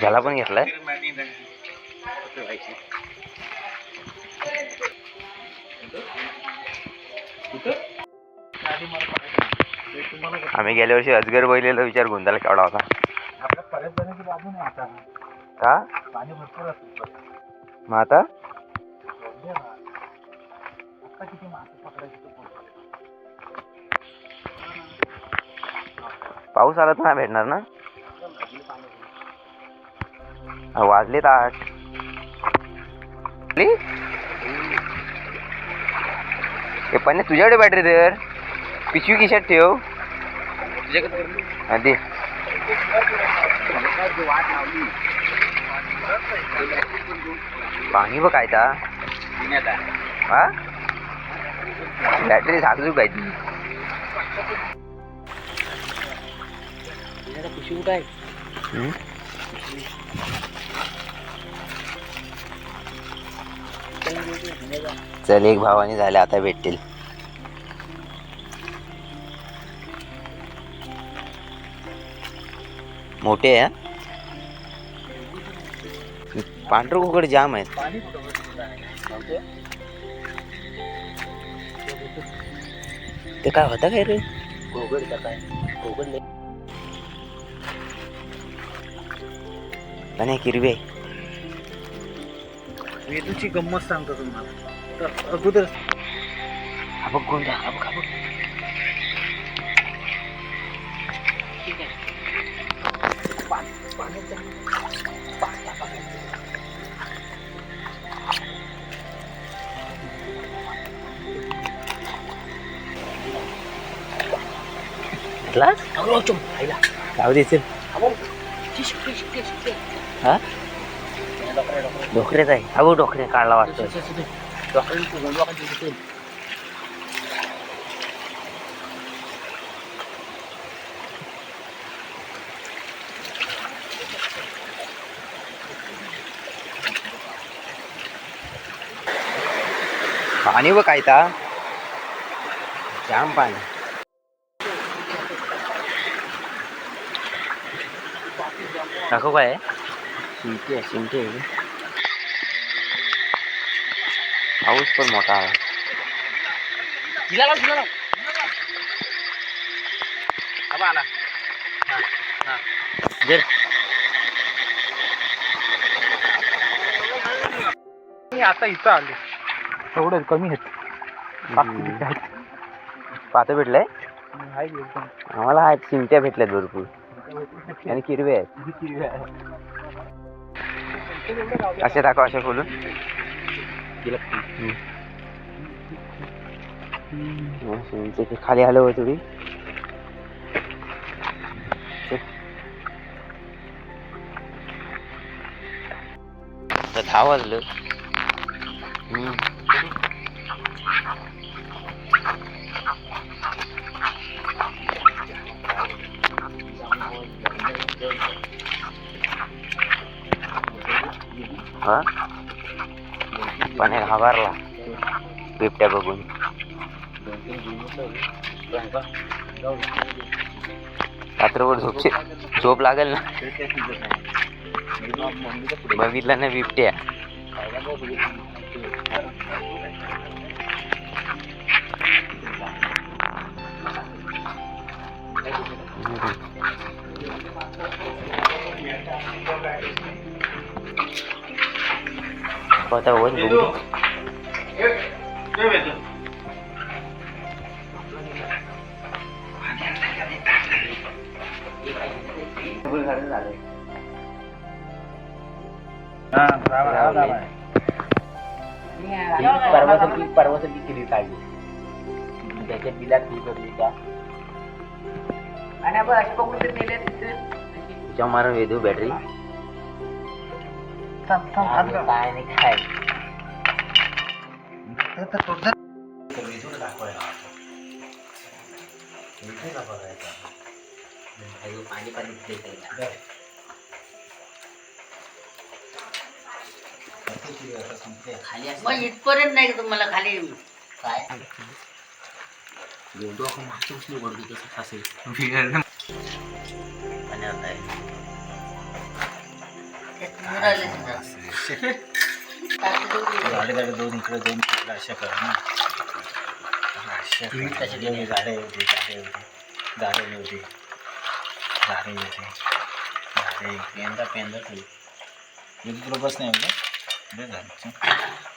ज्याला पण घेतलाय. आम्ही गेल्या वर्षी अजगर बैलेला विचार गोंधळ केवढा होता. का? मग आता? पाऊस आला तर नाही भेटणार ना? वाजलेत आठ? हे पण तुझ्याकडे बॅटरी तर. पिशवी खिशात ठेव. हा, दे. पाणी बघ काय ता हा बॅटरी साजू काय ती पिशवी कुठं आहे? चल एक भावाने झाले आता भेटतील. मोठे आहे पांढर कुकड जाम आहेत. आहे? ते काय होतं काय रे? घोगड का काय? घोगड लय आणि किरवे वेदूची गंमत सांगतो तुम्हाला. तर अगोदर हा बघ गोंडा हा बघ हा बघ. घेतलास? जाऊ दे चल. हा? डोकरेच आहे हा बघ डोकरे काढला वाटतं पाणी व काय ता. जाम पाणी. दाखव काय आहे? शिंके आहे शिंके. आहे. पाऊस पण मोठा आहे. जर मी आता इथं आले. एवढं कमी आहेत. बाकी किती आहेत? पातं भेटलंय? आहे की एकदम. आम्हाला आहेत शिंट्या भेटल्यात भरपूर. आणि किरवे आहेत? असे दाखव असे खोलून खाली हो थोडी आता दहा वाजलं हा पण एक घाबरला बिबट्या बघून रात्रभर झोपचे झोप लागेल ना बघितलं ना बिबट्या आता वर बघू हा, राहा, राहा, राहा. परवासाठी परवासाठी केली काढली त्याच्या बिलात फी भरली का तिच्या मारून वेधू बॅटरी थांब, थांब, हात लाव. काय नाही काय तर- तर तोडलं. पाणी पाणी खाली मग इथपर्यंत नाही का तुम्हाला खाली काय वेधू आपण मागच्या उचली ओढतो तसं असेल पाण्यात आहे तुम्ही दोन इकडे दोन तिकडे अशा कर ना अशा कर. झाडे होते झाडे होते झाडे होते झाडे होते झाडे झाडे पेंदा पेंदा तुला बस नाही बरं झालं